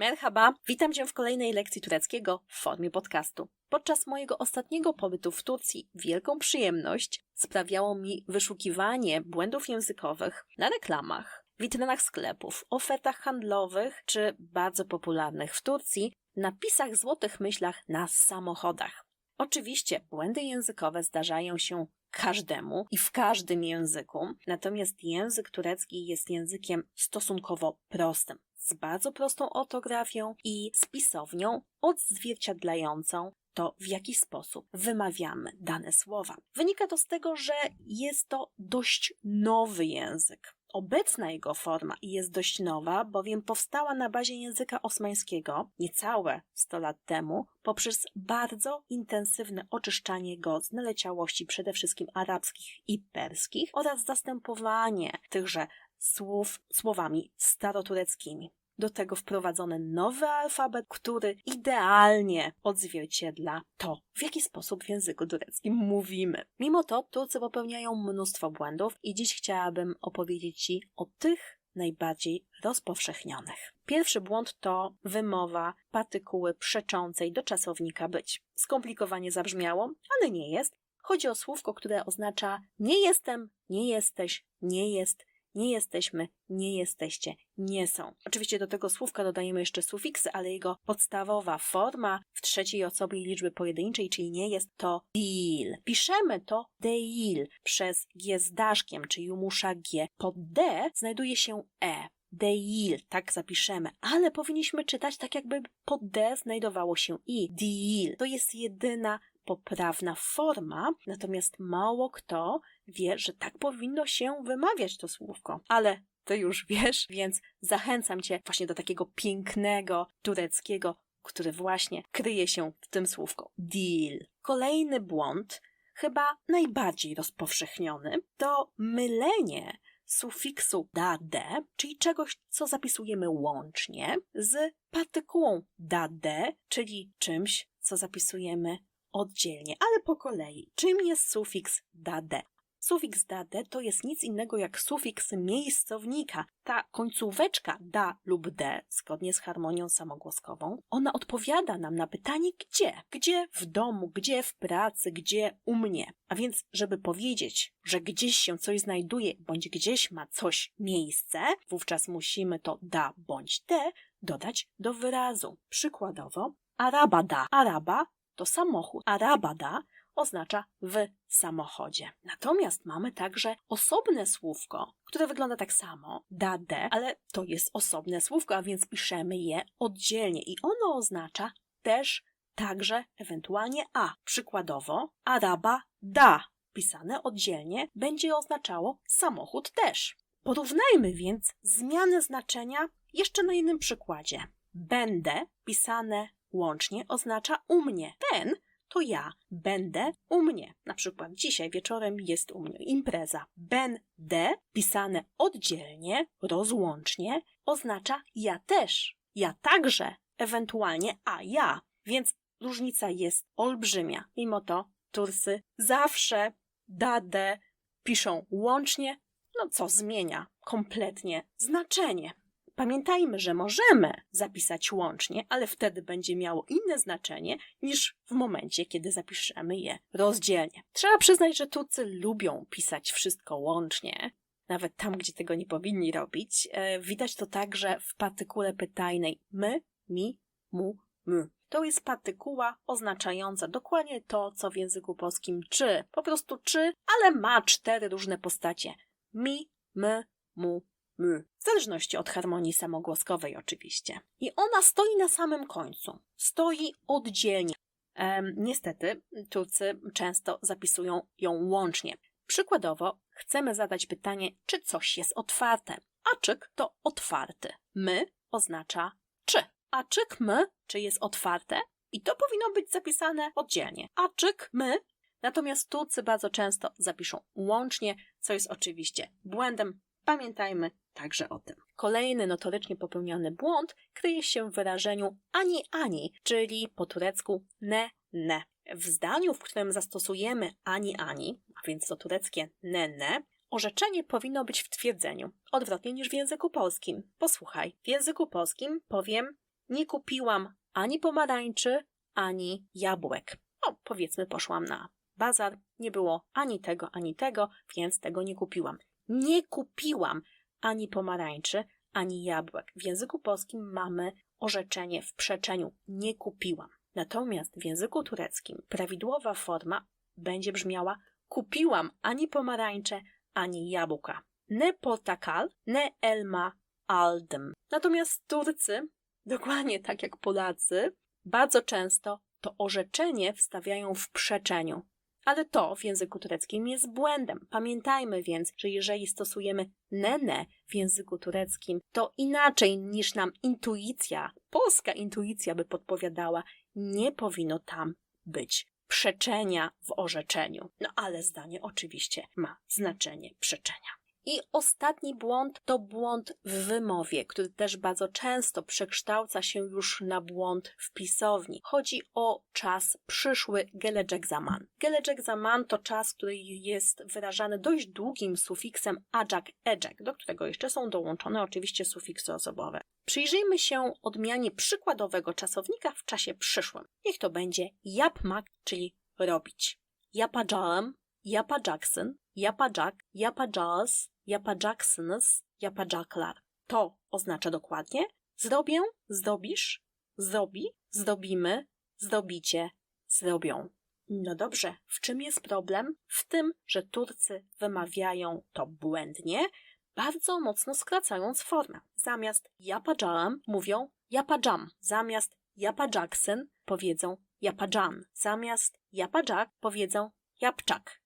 Merhaba, witam Cię w kolejnej lekcji tureckiego w formie podcastu. Podczas mojego ostatniego pobytu w Turcji wielką przyjemność sprawiało mi wyszukiwanie błędów językowych na reklamach, witrynach sklepów, ofertach handlowych czy bardzo popularnych w Turcji napisach złotych myślach na samochodach. Oczywiście błędy językowe zdarzają się każdemu i w każdym języku, natomiast język turecki jest językiem stosunkowo prostym, z bardzo prostą ortografią i spisownią odzwierciedlającą to, w jaki sposób wymawiamy dane słowa. Wynika to z tego, że jest to dość nowy język. Obecna jego forma jest dość nowa, bowiem powstała na bazie języka osmańskiego niecałe 100 lat temu poprzez bardzo intensywne oczyszczanie go z naleciałości przede wszystkim arabskich i perskich oraz zastępowanie tychże słów słowami starotureckimi. Do tego wprowadzony nowy alfabet, który idealnie odzwierciedla to, w jaki sposób w języku tureckim mówimy. Mimo to Turcy popełniają mnóstwo błędów i dziś chciałabym opowiedzieć Ci o tych najbardziej rozpowszechnionych. Pierwszy błąd to wymowa partykuły przeczącej do czasownika być. Skomplikowanie zabrzmiało, ale nie jest. Chodzi o słówko, które oznacza nie jestem, nie jesteś, nie jest, nie jesteśmy, nie jesteście, nie są. Oczywiście do tego słówka dodajemy jeszcze sufiksy, ale jego podstawowa forma w trzeciej osobie liczby pojedynczej, czyli nie jest to deal. Piszemy to deil przez g z daszkiem, czyli umusza g. Pod d znajduje się e. Deil, tak zapiszemy, ale powinniśmy czytać tak, jakby pod D znajdowało się i. Deal to jest jedyna poprawna forma, natomiast mało kto wie, że tak powinno się wymawiać to słówko. Ale ty już wiesz, więc zachęcam cię właśnie do takiego pięknego tureckiego, który właśnie kryje się w tym słówko deal. Kolejny błąd, chyba najbardziej rozpowszechniony, to mylenie sufiksu da-de, czyli czegoś, co zapisujemy łącznie, z partykułą da-de, czyli czymś, co zapisujemy oddzielnie, ale po kolei. Czym jest sufiks dade? Sufiks dade to jest nic innego jak sufiks miejscownika. Ta końcóweczka da lub de, zgodnie z harmonią samogłoskową, ona odpowiada nam na pytanie gdzie. Gdzie w domu, gdzie w pracy, gdzie u mnie. A więc, żeby powiedzieć, że gdzieś się coś znajduje, bądź gdzieś ma coś miejsce, wówczas musimy to da bądź de dodać do wyrazu. Przykładowo, araba da. Araba to samochód, a rabada oznacza w samochodzie. Natomiast mamy także osobne słówko, które wygląda tak samo, dade, ale to jest osobne słówko, a więc piszemy je oddzielnie i ono oznacza też także ewentualnie a. Przykładowo, araba da, pisane oddzielnie, będzie oznaczało samochód też. Porównajmy więc zmianę znaczenia jeszcze na jednym przykładzie. Będę pisane łącznie oznacza u mnie. Ten to ja będę u mnie. Na przykład dzisiaj wieczorem jest u mnie impreza. Będę pisane oddzielnie, rozłącznie oznacza ja też. Ja także, ewentualnie a ja. Więc różnica jest olbrzymia. Mimo to Tursy zawsze dadę piszą łącznie, no co zmienia kompletnie znaczenie. Pamiętajmy, że możemy zapisać łącznie, ale wtedy będzie miało inne znaczenie niż w momencie, kiedy zapiszemy je rozdzielnie. Trzeba przyznać, że Turcy lubią pisać wszystko łącznie, nawet tam, gdzie tego nie powinni robić. E, widać to także w partykule pytajnej my, mi, mu, my. To jest partykuła oznaczająca dokładnie to, co w języku polskim czy. Po prostu czy, ale ma cztery różne postacie. Mi, my, mu, m, w zależności od harmonii samogłoskowej oczywiście. I ona stoi na samym końcu, stoi oddzielnie. Ehm, niestety, Turcy często zapisują ją łącznie. Przykładowo, chcemy zadać pytanie, czy coś jest otwarte. Aczyk to otwarty. My oznacza czy. Aczyk my, czy jest otwarte? I to powinno być zapisane oddzielnie. Aczyk my Natomiast Turcy bardzo często zapiszą łącznie, co jest oczywiście błędem. Pamiętajmy, także o tym. Kolejny notorycznie popełniony błąd kryje się w wyrażeniu ani ani, czyli po turecku ne ne. W zdaniu, w którym zastosujemy ani ani, a więc to tureckie ne ne, orzeczenie powinno być w twierdzeniu, odwrotnie niż w języku polskim. Posłuchaj, w języku polskim powiem nie kupiłam ani pomarańczy, ani jabłek. O, powiedzmy, poszłam na bazar, nie było ani tego, ani tego, więc tego nie kupiłam. Nie kupiłam ani pomarańczy, ani jabłek. W języku polskim mamy orzeczenie w przeczeniu nie kupiłam. Natomiast w języku tureckim prawidłowa forma będzie brzmiała kupiłam ani pomarańcze, ani jabłka. Ne portakal, ne elma aldım. Natomiast Turcy, dokładnie tak jak Polacy, bardzo często to orzeczenie wstawiają w przeczeniu. Ale to w języku tureckim jest błędem. Pamiętajmy więc, że jeżeli stosujemy nene w języku tureckim, to inaczej niż nam intuicja, polska intuicja by podpowiadała, nie powinno tam być przeczenia w orzeczeniu. No ale zdanie oczywiście ma znaczenie przeczenia. I ostatni błąd to błąd w wymowie, który też bardzo często przekształca się już na błąd w pisowni. Chodzi o czas przyszły gelecek zaman. Gelecek zaman to czas, który jest wyrażany dość długim sufiksem ajak ejek, do którego jeszcze są dołączone oczywiście sufiksy osobowe. Przyjrzyjmy się odmianie przykładowego czasownika w czasie przyszłym. Niech to będzie yapmak, czyli robić. Yapacağım, yapacaksın, yapacak, yapacağız, yapacaksınız, yapacaklar. To oznacza dokładnie zrobię, zdobisz, zrobi, zdobimy, zdobicie, zrobią. No dobrze, w czym jest problem? W tym, że Turcy wymawiają to błędnie, bardzo mocno skracając formę. Zamiast yapacağım mówią yapacağım. Zamiast yapacaksın powiedzą yapacan. Zamiast yapacak powiedzą yapczak.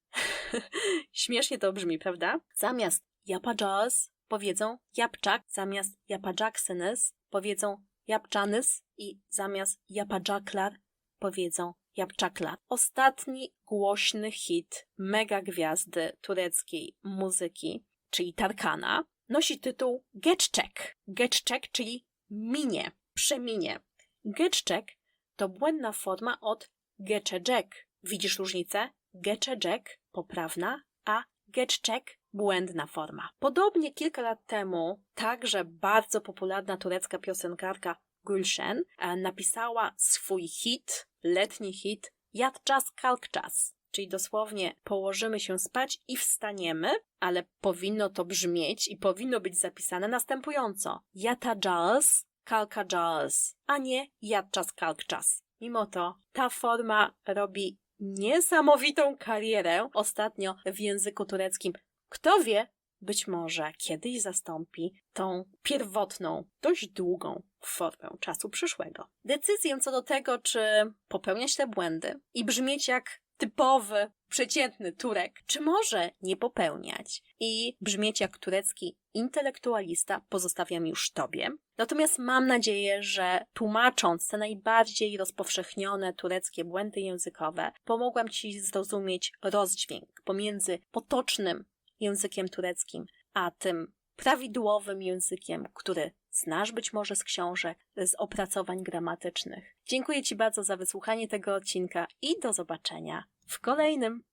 Śmiesznie to brzmi, prawda? Zamiast yapacağız powiedzą yapczak, zamiast yapacaksınız powiedzą yapczanys i zamiast yapacaklar powiedzą yapczaklar. Ostatni głośny hit mega gwiazdy tureckiej muzyki, czyli Tarkana, nosi tytuł Geçecek. Geçecek, czyli minie, przeminie. Geçecek to błędna forma od geçecek. Widzisz różnicę? Geçecek poprawna, a geçecek błędna forma. Podobnie kilka lat temu także bardzo popularna turecka piosenkarka Gülşen e, napisała swój hit, letni hit Yatczas kalkczas, czyli dosłownie położymy się spać i wstaniemy, ale powinno to brzmieć i powinno być zapisane następująco. Yatacağız, kalkacağız, a nie Yatczas kalkczas. Mimo to ta forma robi niesamowitą karierę ostatnio w języku tureckim. Kto wie, być może kiedyś zastąpi tą pierwotną, dość długą formę czasu przyszłego. Decyzję co do tego, czy popełniać te błędy i brzmieć jak typowy, przeciętny Turek, czy może nie popełniać i brzmieć jak turecki intelektualista, pozostawiam już Tobie. Natomiast mam nadzieję, że tłumacząc te najbardziej rozpowszechnione tureckie błędy językowe, pomogłam Ci zrozumieć rozdźwięk pomiędzy potocznym językiem tureckim, a tym prawidłowym językiem, który znasz być może z książek, z opracowań gramatycznych. Dziękuję Ci bardzo za wysłuchanie tego odcinka i do zobaczenia w kolejnym.